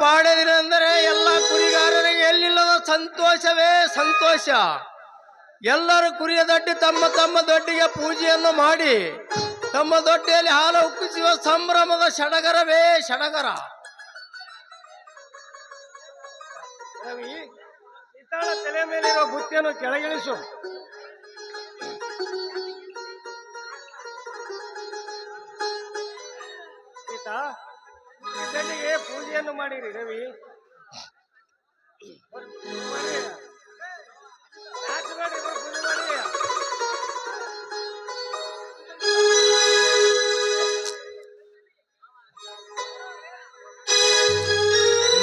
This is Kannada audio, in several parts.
ಪಾಡದಿರೆಂದರೆ ಎಲ್ಲ ಕುರಿಗಾರರಿಗೆ ಎಲ್ಲಿಲ್ಲದ ಸಂತೋಷವೇ ಸಂತೋಷ. ಎಲ್ಲರೂ ಕುರಿಯ ದೊಡ್ಡಿ ತಮ್ಮ ತಮ್ಮ ದೊಡ್ಡಿಗೆ ಪೂಜೆಯನ್ನು ಮಾಡಿ, ತಮ್ಮ ದೊಡ್ಡಿಯಲ್ಲಿ ಹಾಲು ಉಕ್ಕಿಸುವ ಸಂಭ್ರಮದ ಷಡಗರವೇ ಷಡಗರ. ತಲೆ ಮೇಲಿರುವ ಬುತ್ತಿಯನ್ನು ಕೆಳಗಿಳಿಸು. ಸೀತಾ ಇದಲ್ಲಿಗೆ ಪೂಜೆಯನ್ನು ಮಾಡಿರಿ ರವಿ.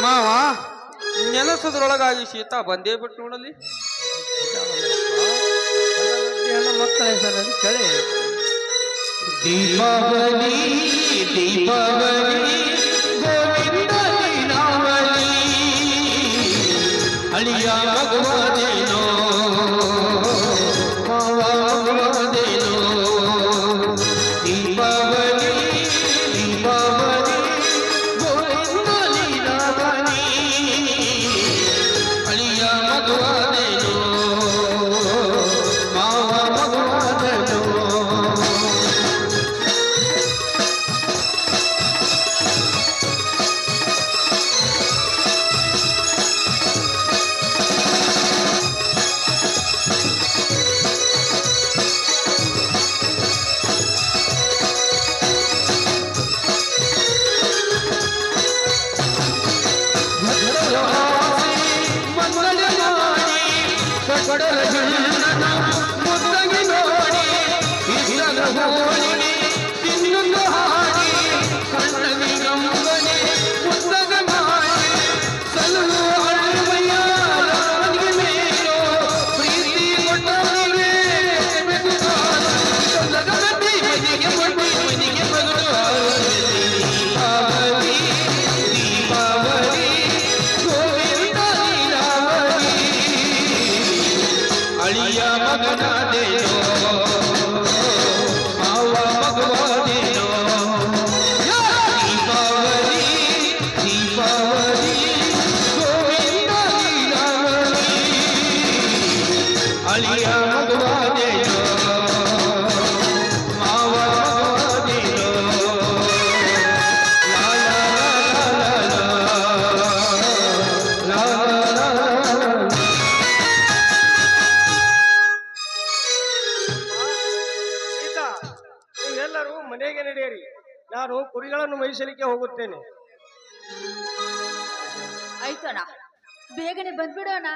ಮಾವ ನೆಲಸದ್ರೊಳಗಾಗಿ ಶೀತ ಬಂದೇ ಬಿಟ್ಟು ನೋಡಲಿ ಮಕ್ಕಳೇ ಹೆಸರನ್ನು ಕೇಳಿ ದೀಪಾವಳಿ ದೀಪಾವಳಿ ದೀಪಾವಳಿ ಅಳಿಯ ನೀವೆಲ್ಲರೂ ಮನೆಗೆ ನಡೆಯಿರಿ. ನಾನು ಕುರಿಗಳನ್ನು ಮೈಸಲಿಕ್ಕೆ ಹೋಗುತ್ತೇನೆ. ಆಯ್ತಣ್ಣ. ಬೇಗನೆ ಬಂದ್ಬಿಡೋಣ.